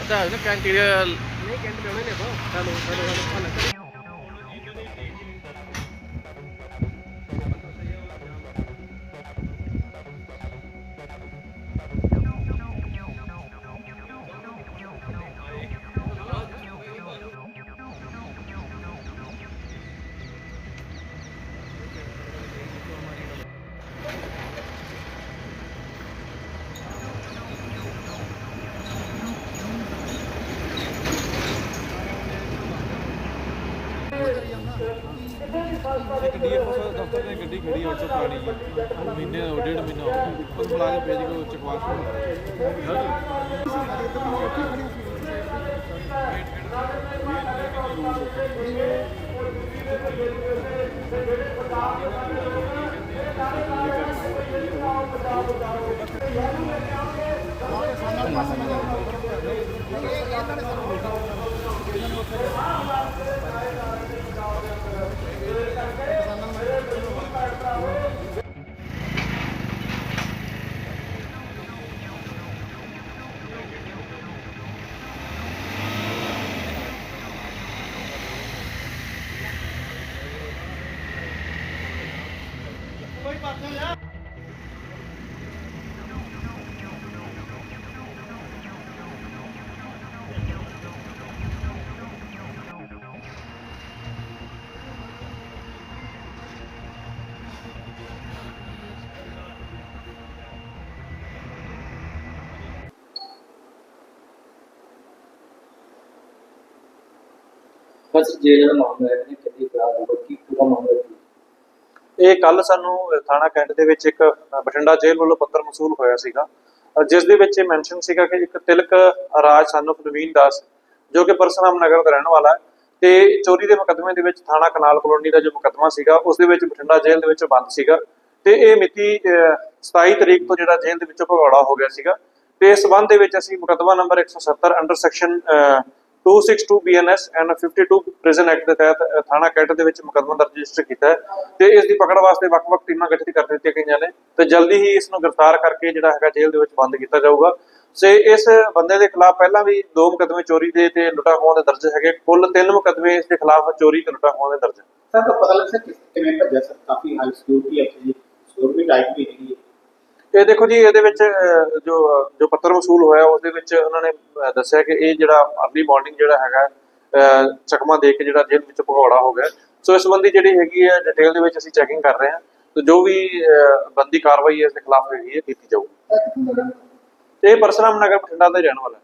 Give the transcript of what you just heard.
ਅੱਛਾ ਇਹਨੇ ਕੈਂਟੀਰੀਅਰ ਨਹੀਂ ਕੈਂਟ ਪਿਆਉਣੇ ਨੇ ਆਪਾਂ। ਹੈਲੋ ਹੈਲੋ ਹੈਲੋ ਇੱਕ ਡੀਐਫਐਸ ਦਫ਼ਤਰ ਦੀ ਗੱਡੀ ਖੜੀ ਹੈ ਉੱਥੇ ਪੁਰਾਣੀ ਮਹੀਨੇ ਦਾ ਡੇਢ ਮਹੀਨਾ ਹੋ ਗਿਆ। ਉਹ ਬੁਲਾ ਕੇ ਭੇਜ ਕੇ ਚਕਵਾ ਬਸ ਜੇ ਜਿਹੜਾ ਮਾਮਲਾ ਹੈ ਨੇ ਕਿਤੇ ਖਰਾਬ ਹੋ ਕੀ ਪੂਰਾ ਇਹ ਕੱਲ ਸਾਨੂੰ ਥਾਣਾ ਕੈਂਟ ਦੇ ਵਿੱਚ ਇੱਕ ਬਠਿੰਡਾ ਜੇਲ੍ਹ ਵੱਲੋਂ ਪੱਤਰ ਮਸੂਲ ਹੋਇਆ ਸੀਗਾ। ਜਿਸ ਦੇ ਵਿੱਚ ਇਹ ਮੈਂਸ਼ਨ ਸੀਗਾ ਕਿ ਇੱਕ ਤਿਲਕ ਰਾਜ ਸਾਨੂੰ ਨਵੀਨ ਦਾਸ ਜੋ ਕਿ ਪਰਸਰਾਮ ਨਗਰ ਦਾ ਰਹਿਣ ਵਾਲਾ ਹੈ ਤੇ ਚੋਰੀ ਦੇ ਮੁਕੱਦਮੇ ਦੇ ਵਿੱਚ ਥਾਣਾ ਕਨਾਲ ਕਲੋਨੀ ਦਾ ਜੋ ਮੁਕੱਦਮਾ ਸੀਗਾ ਉਸ ਦੇ ਵਿੱਚ ਬਠਿੰਡਾ ਜੇਲ੍ਹ ਦੇ ਵਿੱਚ ਬੰਦ ਸੀਗਾ। ਤੇ ਇਹ ਮਿਤੀ ਅਹ, 27 ਤਰੀਕ ਤੋਂ ਜਿਹੜਾ ਜੇਲ੍ਹ ਦੇ ਵਿੱਚੋਂ ਭਗੌੜਾ ਹੋ ਗਿਆ ਸੀਗਾ। ਤੇ ਇਸ ਸੰਬੰਧ ਦੇ ਵਿੱਚ ਅਸੀਂ ਮੁਕੱਦਮਾ number 170 under section 262 BNS and 52 prison act ਦੇ ਤਹਿਤ ਥਾਣਾ ਕੈਂਟ ਦੇ ਵਿੱਚ ਮੁਕੱਦਮਾ ਦਰਜ ਰਜਿਸਟਰ ਕੀਤਾ ਹੈ ਤੇ ਇਸ ਦੀ ਪਕੜ ਵਾਸਤੇ ਵੱਖ-ਵੱਖ ਟੀਮਾਂ ਗਠਿਤ ਕਰ ਦਿੱਤੀਆਂ ਗਈਆਂ ਨੇ ਤੇ ਜਲਦੀ ਹੀ ਇਸ ਨੂੰ ਗ੍ਰਿਫਤਾਰ ਕਰਕੇ ਜਿਹੜਾ ਹੈਗਾ ਜੇਲ੍ਹ ਦੇ ਵਿੱਚ ਬੰਦ ਕੀਤਾ ਜਾਊਗਾ। ਸੇ ਇਸ ਬੰਦੇ ਦੇ ਖਿਲਾਫ ਪਹਿਲਾਂ ਵੀ ਦੋ ਮੁਕੱਦਮੇ ਚੋਰੀ ਦੇ ਤੇ ਲੁੱਟਾਂ ਖੋਹਾਂ ਦੇ ਦਰਜ ਹੈਗੇ। ਕੁੱਲ ਤਿੰਨ ਮੁਕੱਦਮੇ ਇਸ ਦੇ ਖਿਲਾਫ ਚੋਰੀ ਤੇ ਲੁੱਟਾਂ ਖੋਹਾਂ ਦੇ ਦਰਜ ਸਰ ਤਾਂ ਪਤਾ ਲੱਗ ਕਿਸ ਕਿਵੇਂ ਭੱਜਿਆ ਸਰ? ਕਾਫੀ ਹਾਈ ਸਿਕਿਉਰਿਟੀ ਹੈ ਜੀ ਸਿਕਿਉਰਿਟੀ ਵੀ ਟਾਈਟ ਵੀ ਹੈਗੀ ਹੈ। ਇਹ ਦੇਖੋ ਜੀ ਇਹਦੇ ਵਿੱਚ ਜੋ ਜੋ ਪੱਤਰ ਵਸੂਲ ਹੋਇਆ ਉਸ ਦੇ ਵਿੱਚ ਉਹਨਾਂ ਨੇ ਦੱਸਿਆ ਕਿ ਇਹ ਜਿਹੜਾ ਅਰਲੀ ਮਾਰਨਿੰਗ ਜਿਹੜਾ ਹੈਗਾ ਚਕਮਾ ਦੇ ਕੇ ਜਿਹੜਾ ਜੇਲ੍ਹ ਵਿੱਚ ਭਗੌੜਾ ਹੋ ਗਿਆ। ਸੋ ਇਸ ਸੰਬੰਧੀ ਜਿਹੜੀ ਹੈਗੀ ਹੈ ਡਿਟੇਲ ਦੇ ਵਿੱਚ ਅਸੀਂ ਚੈਕਿੰਗ ਕਰ ਰਹੇ ਹਾਂ। ਤੇ ਜੋ ਵੀ ਬੰਦੀ ਕਾਰਵਾਈ ਹੈ ਇਸ ਦੇ ਖਿਲਾਫ ਹੈਗੀ ਹੈ ਕੀਤੀ ਜਾਊਗੀ। ਇਹ ਪਰਸਰਾਮ ਨਗਰ ਬਠਿੰਡਾ ਦਾ ਰਹਿਣ ਵਾਲਾ ਹੈ।